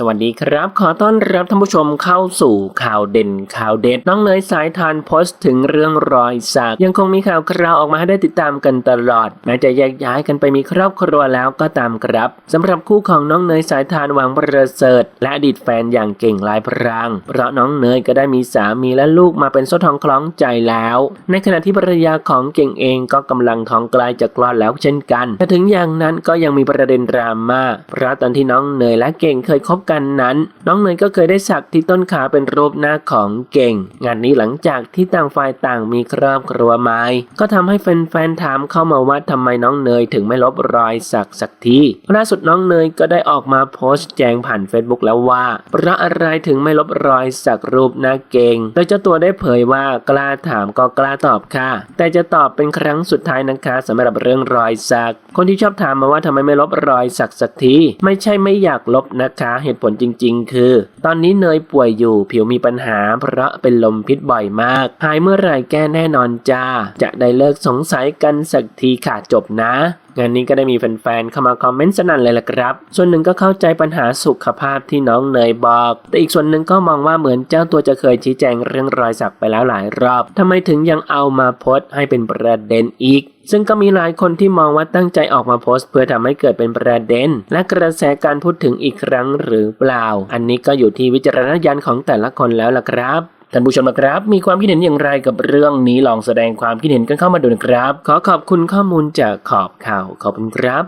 สวัสดีครับ ขอต้อนรับท่านผู้ชมเข้าสู่ข่าวเด่นข่าวเด็ด น้องเนยสายทานโพสต์ถึงเรื่องรอยสัก ยังคงมีข่าวคราวออกมาให้ได้ติดตามกันตลอด แม้จะแยกย้ายกันไปมีครอบครัวแล้วก็ตามครับสำหรับคู่ของน้องเนยสายทานหวังประเสริฐ และอดีตแฟนอย่างเก่งลายพราง เพราะน้องเนยก็ได้มีสามีและลูกมาเป็นโซ่ทองคล้องใจแล้ว ในขณะที่ภรรยาของเก่งเองก็กำลังท้องกลายจะคลอดแล้วเช่นกันแต่ถึงอย่างนั้นก็ยังมีประเด็นดราม่าเพราะตอนที่น้องเนยและเก่งเคยคบกันนั้น น้องเนยก็เคยได้สักที่ต้นขาเป็นรูปหน้าของเก่ง งานนี้หลังจากที่ต่างฝ่ายต่างมีครอบครัวใหม่ก็ทำให้แฟนๆถามเข้ามาว่าทำไมน้องเนยถึงไม่ลบรอยสักสักทีล่าสุดน้องเนยก็ได้ออกมาโพสต์แจงผ่าน Facebook แล้วว่าเพราะอะไรถึงไม่ลบรอยสักรูปหน้าเก่งโดยเจ้าตัวได้เผยว่ากล้าถามก็กล้าตอบค่ะ แต่จะตอบเป็นครั้งสุดท้ายนะคะสำหรับเรื่องรอยสัก คนที่ชอบถามมาว่าทำไมไม่ลบรอยสักสักทีไม่ใช่ไม่อยากลบนะคะเหตุผลจริง ๆ คือ ตอนนี้เนยป่วยอยู่ผิวมีปัญหา เพราะเป็นลมพิษบ่อยมาก หายเมื่อไหร่แก้แน่นอนจ้า จะได้เลิกสงสัยกันสักทีค่ะจบนะ งานนี้ก็ได้มีแฟนๆเข้ามาคอมเมนต์สนั่นเลยล่ะครับ ส่วนหนึ่งก็เข้าใจปัญหาสุขภาพที่น้องเนยบอก แต่อีกส่วนหนึ่งก็มองว่าเหมือนเจ้าตัวจะเคยชี้แจงเรื่องรอยสักไปแล้วหลายรอบทำไมถึงยังเอามาโพสต์ให้เป็นประเด็นอีกซึ่งก็มีหลายคนที่มองว่าตั้งใจออกมาโพสต์ เพื่อทำให้เกิดเป็นประเด็น และกระแสการพูดถึงอีกครั้งหรือเปล่า อันนี้ก็อยู่ที่วิจารณญาณของแต่ละคนแล้วล่ะครับ ท่านผู้ชมนะครับ มีความคิดเห็นอย่างไรกับเรื่องนี้ลองแสดงความคิดเห็นกันเข้ามาดูนะครับ ขอขอบคุณข้อมูลจากขอบข่าวขอบคุณครับ